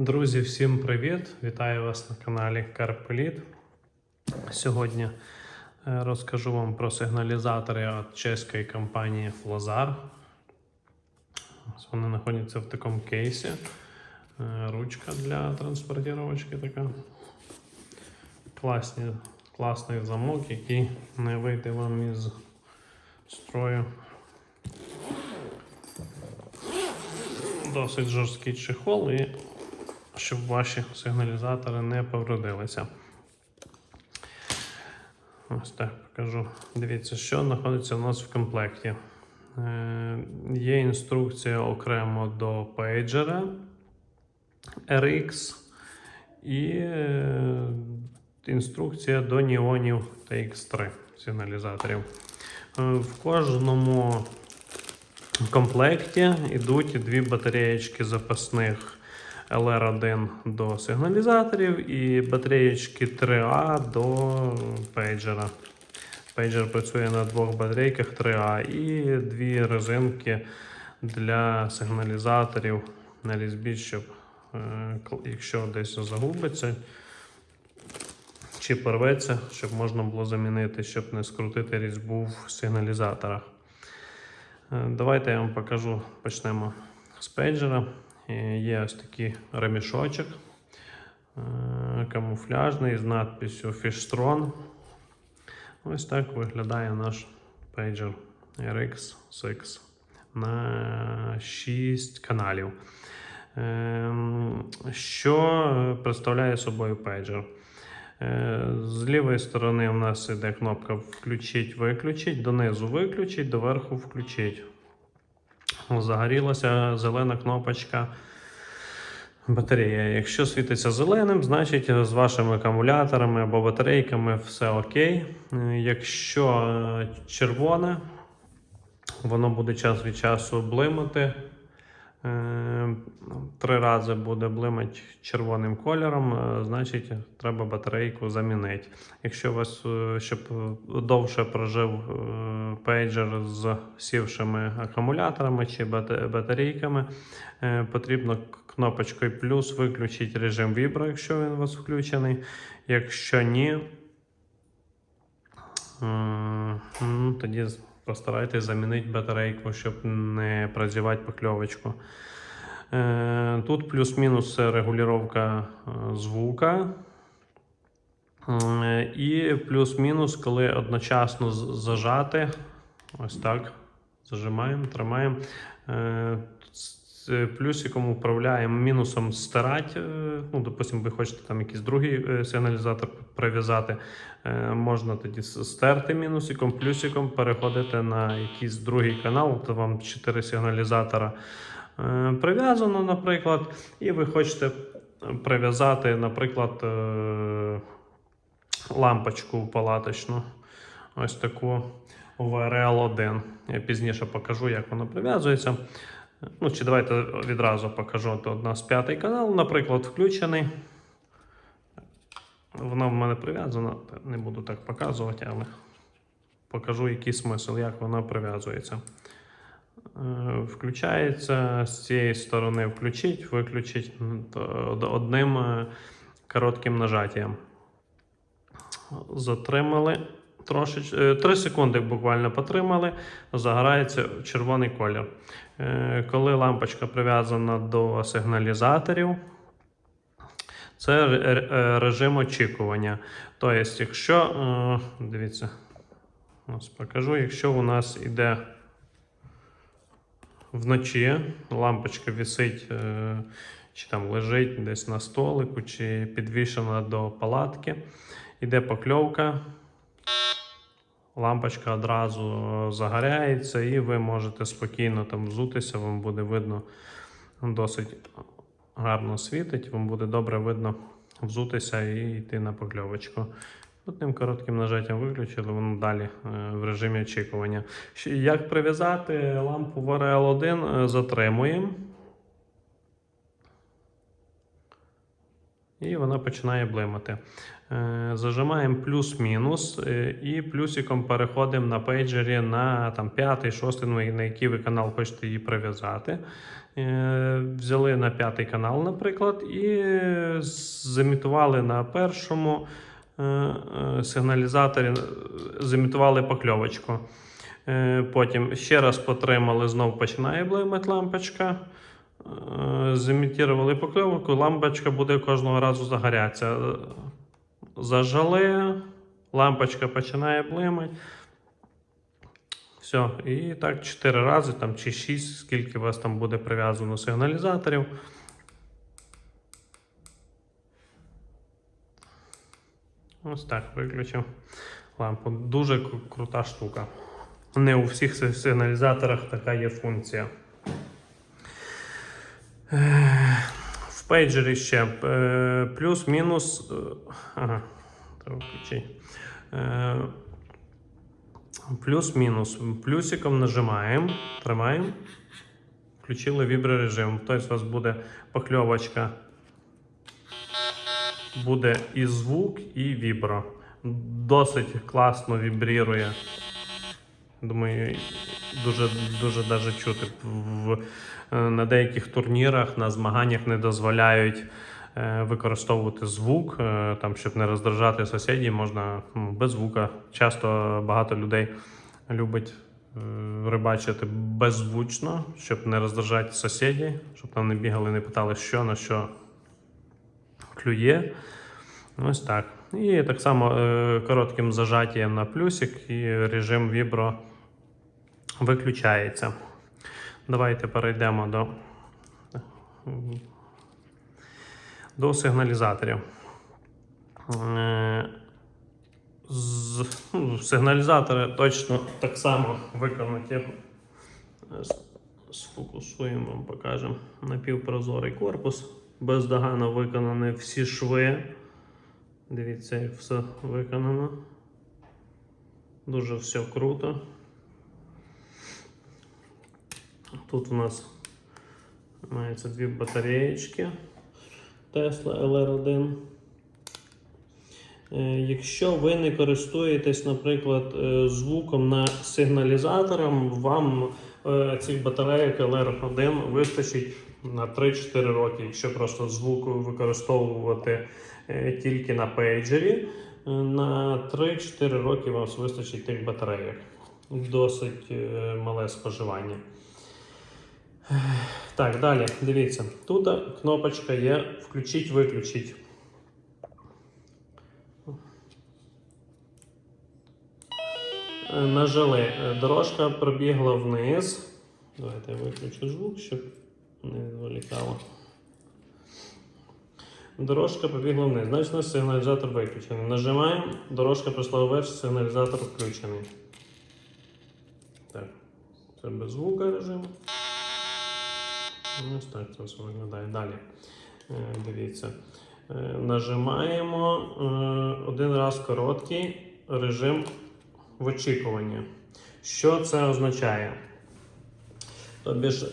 Друзі, всім привіт! Вітаю вас на каналі Карпеліт. Сьогодні е, розкажу вам про сигналізатори від чеської компанії Flazar. Ось Вони знаходяться в такому кейсі. Е, Ручка для транспортировочки така. Класні, класний замок, який не вийде вам із строю. Досить жорсткий чехол і щоб ваші сигналізатори не повредилися. Ось так покажу. Дивіться, що знаходиться у нас в комплекті. Е, Є інструкція окремо до пейджера RX і е, інструкція до Неонів TX3 сигналізаторів. Е, В кожному комплекті йдуть дві батареєчки запасних LR1 до сигналізаторів і батареєчки 3А до пейджера. Пейджер працює на двох батарейках 3А і дві резинки для сигналізаторів на різьбі, щоб е, якщо десь загубиться чи порветься, щоб можна було замінити, щоб не скрутити різьбу в сигналізаторах. Е, Давайте я вам покажу. Почнемо з пейджера. Е, Є ось такий ремішочок е, камуфляжний з надписью Fishstron. Ось так виглядає наш пейджер RX6 на 6 каналів. Ем, Що представляє собою пейджер? Е, З лівої сторони у нас іде кнопка включить, виключить, донизу виключить, доверху включить. Загорілася зелена кнопочка батарея. Якщо світиться зеленим, значить з вашими акумуляторами або батарейками все окей. Е, Якщо е, червоне, воно буде час від часу блимати. Е, Три рази буде блимати червоним кольором, е, значить треба батарейку замінити. Якщо у вас, е, щоб довше прожив пейджер з сівшими акумуляторами чи батарейками, потрібно кнопочкою плюс виключити режим вібро, якщо він у вас включений. Якщо ні, ну, тоді постарайтесь замінити батарейку, щоб не прозівати покльовочку. Е, Тут плюс-мінус регулювання е, звука. Е, І плюс-мінус, коли одночасно зажати, ось так, зажимаємо, тримаємо. Плюсиком управляємо, мінусом стирати. е, Ну, допустимо, ви хочете там якийсь другий е, сигналізатор прив'язати. е, Можна тоді стерти мінусиком, плюсиком, переходити на якийсь другий канал, то вам 4 сигналізатора прив'язано, наприклад, і ви хочете прив'язати, наприклад, лампочку палаточну. Ось таку VRL1. Я пізніше покажу, як воно прив'язується. Ну, чи давайте відразу покажу. Тут у нас п'ятий канал, наприклад, включений. Воно в мене прив'язано, не буду так показувати, але покажу, який смисл, як воно прив'язується. Е, Включається з цієї сторони включить, виключить то одним е, коротким нажаттям. Затримали трошеч... 3 секунди буквально потримали, загорається червоний колір. Е, Коли лампочка прив'язана до сигналізаторів, це е, режим очікування. Тобто, якщо, е, дивіться, ось покажу, якщо у нас іде вночі, лампочка висить, е, чи там лежить десь на столику, чи підвішена до палатки, іде покльовка, лампочка одразу загоряється, і ви можете спокійно там взутися, вам буде видно досить гарно світить, вам буде добре видно взутися і йти на покльовочку. Одним коротким нажаттям виключили, воно далі е, в режимі очікування. Як прив'язати лампу в RL1, затримуємо. і вона починає блимати. Е, Зажимаємо плюс-мінус е, і плюсиком переходимо на пейджері на там, п'ятий, шостий, ну, і на який ви канал хочете її прив'язати. Е, Взяли на п'ятий канал, наприклад, і замітували на першому сигналізаторі, замітували покльовочку. Потім ще раз потримали, знову починає блимати лампочка. Замітірували покльовку, лампочка буде кожного разу загорятися. Зажали, лампочка починає блимати. Все, і так 4 рази там, чи 6, скільки у вас там буде прив'язано сигналізаторів. Ось так виключив лампу. Дуже крута штука. Не у всіх сигналізаторах така є функція. Пейджері ще е, плюс-мінус. е, Ага. Е, Плюс-мінус. Плюсиком нажимаємо, тримаємо. Включили віброрежим. Тобто у вас буде покльовочка. Буде і звук, і вібро. Досить класно вібрірує. Думаю, дуже дуже даже чути. В, на деяких турнірах, на змаганнях не дозволяють е, використовувати звук, е, там, щоб не роздражати сусідів, можна ну, без звука. Часто багато людей любить е, рибачити беззвучно, щоб не роздражати сусідів, щоб там не бігали, не питали, що на що клює. Ось так. І так само е, коротким зажаттям на плюсик і режим вібро виключається. Давайте перейдемо до, до сигналізаторів. Е, З, ну, сигналізатори точно так само виконані. Е, Сфокусуємо, покажемо. Напівпрозорий корпус. Бездоганно виконані всі шви. Дивіться, як все виконано. Дуже все круто. Тут у нас мається дві батареєчки Tesla LR1. Е, Якщо ви не користуєтесь, наприклад, е, звуком на сигналізатором, вам е, цих батарейок LR1 вистачить на 3-4 роки, якщо просто звук використовувати тільки на пейджері. На 3-4 роки вам вистачить тих батарейок. Досить мале споживання. Так, далі, дивіться. Тут кнопочка є включить-виключить. Е, Нажали. Дорожка пробігла вниз. Давайте я виключу звук, щоб не відволікало. Дорожка побігла вниз. Значить, наш сигналізатор виключений. Нажимаємо, дорожка пройшла вверх, сигналізатор включений. Так, це без звука режим. Ось так це все виглядає. Далі. Е, Дивіться. Е, Нажимаємо е, один раз короткий режим в очікуванні. Що це означає? Тобі ж,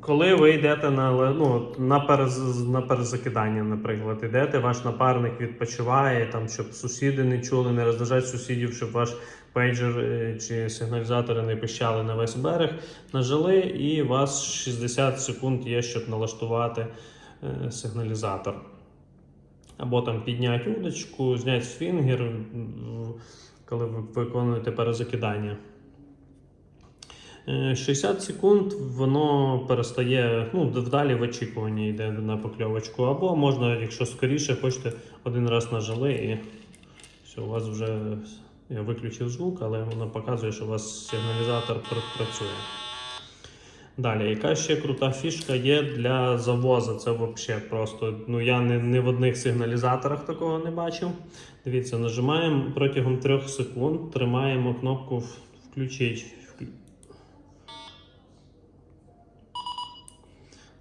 коли ви йдете на, ну, на, перез, на перезакидання, наприклад, йдете, ваш напарник відпочиває, там, щоб сусіди не чули, не роздражати сусідів, щоб ваш пейджер е, чи сигналізатори не пищали на весь берег, нажали, і у вас 60 секунд є, щоб налаштувати е, сигналізатор. Або там підняти удочку, зняти фінгер, коли ви виконуєте перезакидання. Е, 60 секунд воно перестає, ну, вдалі в очікуванні йде на покльовочку. Або можна, якщо скоріше хочете, один раз нажали і все, у вас вже я виключив звук, але воно показує, що у вас сигналізатор працює. Далі, яка ще крута фішка є для завозу. Це взагалі просто. Ну я не, не в одних сигналізаторах такого не бачив. Дивіться, нажимаємо протягом 3 секунд, тримаємо кнопку в- включить. Вклю-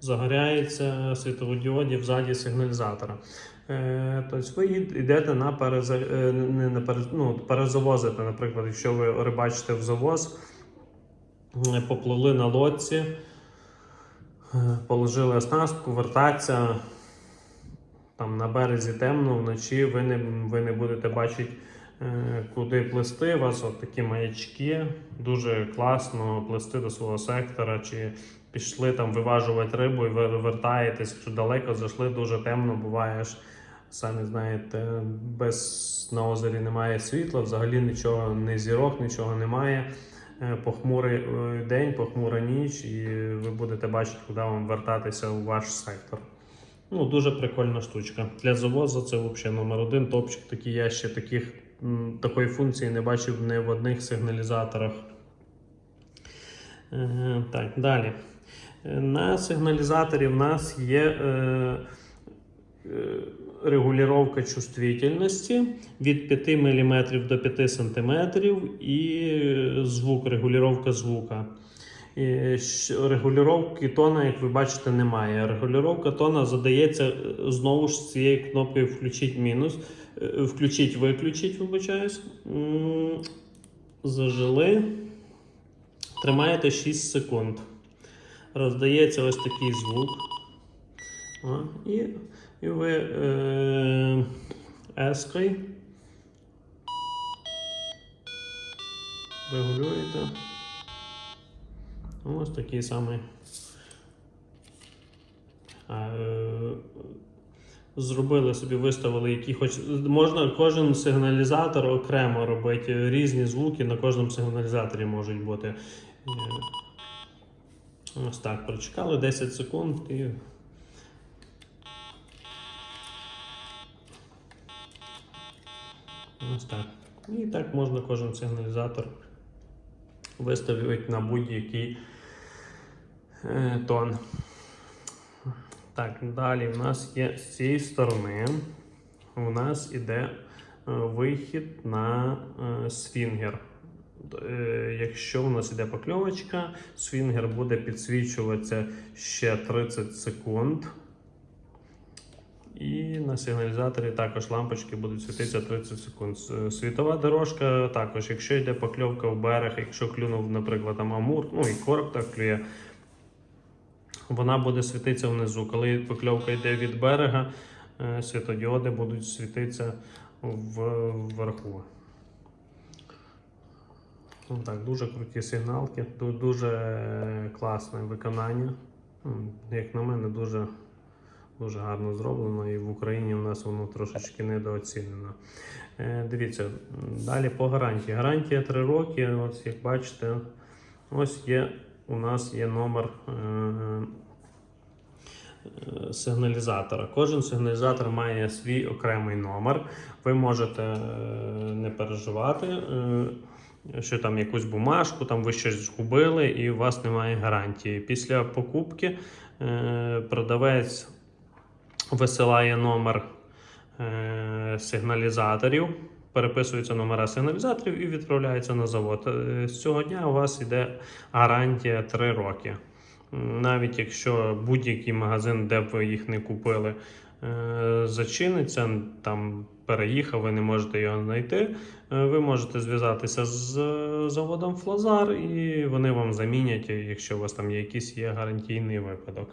Загоряється світоводіодів ззаді сигналізатора. Е, тобто ви йдете на, переза... е, не на перез... ну, перезавозити, наприклад, якщо ви рибачите в завоз, е, попливли на лодці, положили оснастку, вертаться. там на березі темно, вночі ви не, ви не будете бачити, куди плести. У вас от такі маячки. Дуже класно плести до свого сектора. Чи пішли там виважувати рибу і ви вертаєтесь, якщо далеко зайшли, дуже темно, буває ж. Самі знаєте, без на озері немає світла, взагалі нічого, не зірок, нічого немає. Е, Похмурий е, день, похмура ніч, і ви будете бачити, куди вам вертатися у ваш сектор. Ну, дуже прикольна штучка. Для завозу це взагалі номер один. Топчик такий. Я ще таких, такої функції не бачив ні в одних сигналізаторах. Е, Так, далі. На сигналізаторі в нас є е, е, регулювання чувствительності від 5 мм до 5 см і звук, регулювання звука. Регулювання тона, як ви бачите, немає. Регулювання тона задається е, знову ж цією кнопкою включить мінус. е, Включить, виключить, вибачаюсь. Зажили. Тримаєте 6 секунд. Роздається ось такий звук. О, і, і ви е, ескай регулюєте. Ось такий самий. Е, Зробили собі, виставили, які хоч можна кожен сигналізатор окремо робити. Різні звуки на кожному сигналізаторі можуть бути. Е, Ось так, прочекали 10 секунд і. Ось так. І так можна кожен сигналізатор виставити на будь-який е, тон. Так, далі в нас є з цієї сторони. У нас іде е, вихід на е, свінгер. Якщо у нас іде покльовочка, свінгер буде підсвічуватися ще 30 секунд. І на сигналізаторі також лампочки будуть світитися 30 секунд. Світова дорожка також, якщо йде покльовка в берег, якщо клюнув, наприклад, там амур, ну і короб так клює, вона буде світитися внизу. Коли покльовка йде від берега, е, світодіоди будуть світитися вверху. Ну, так, дуже круті сигналки, дуже е, класне виконання. Як на мене, дуже, дуже гарно зроблено, і в Україні в нас воно трошечки недооцінено. Е, Дивіться, далі по гарантії. Гарантія 3 роки. Ось як бачите, ось є у нас є номер. е, е, Сигналізатора. Кожен сигналізатор має свій окремий номер. Ви можете не переживати, що там якусь бумажку, там ви щось згубили і у вас немає гарантії. Після покупки е, продавець висилає номер е, сигналізаторів, переписуються номера сигналізаторів і відправляється на завод. Е, З цього дня у вас йде гарантія 3 роки. Навіть якщо будь-який магазин, де б ви їх не купили, е, зачиниться, там переїхав, ви не можете його знайти. Ви можете зв'язатися з заводом Флазар і вони вам замінять, якщо у вас там є якийсь є гарантійний випадок.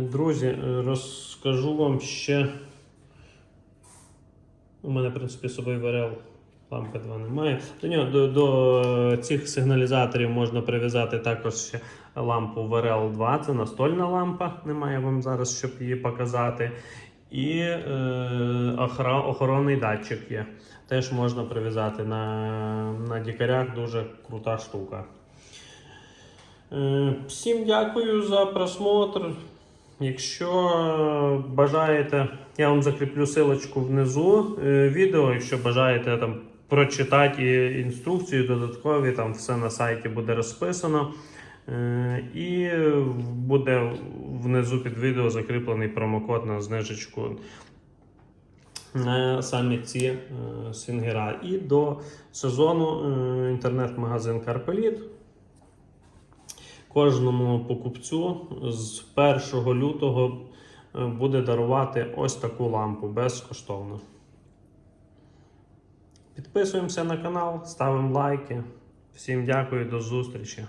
Друзі, е, розкажу вам ще. У мене, в принципі, з собою ВРЛ лампи 2 немає. До, нього, до, до цих сигналізаторів можна прив'язати також ще лампу ВРЛ 2. Це настольна лампа, немає вам зараз, щоб її показати. І е, охра- охоронний датчик є. Теж можна прив'язати на, на дікарях, дуже крута штука. Е, Всім дякую за просмотр. Якщо бажаєте, я вам закріплю силочку внизу е, відео. Якщо бажаєте там прочитати інструкцію додаткові, там все на сайті буде розписано. Е, І буде внизу під відео закріплений промокод на знижечку на самі ці е, свінгера. І до сезону е, інтернет-магазин Карпеліт кожному покупцю з 1 лютого е, буде дарувати ось таку лампу безкоштовно. Підписуємося на канал, ставимо лайки. Всім дякую, до зустрічі!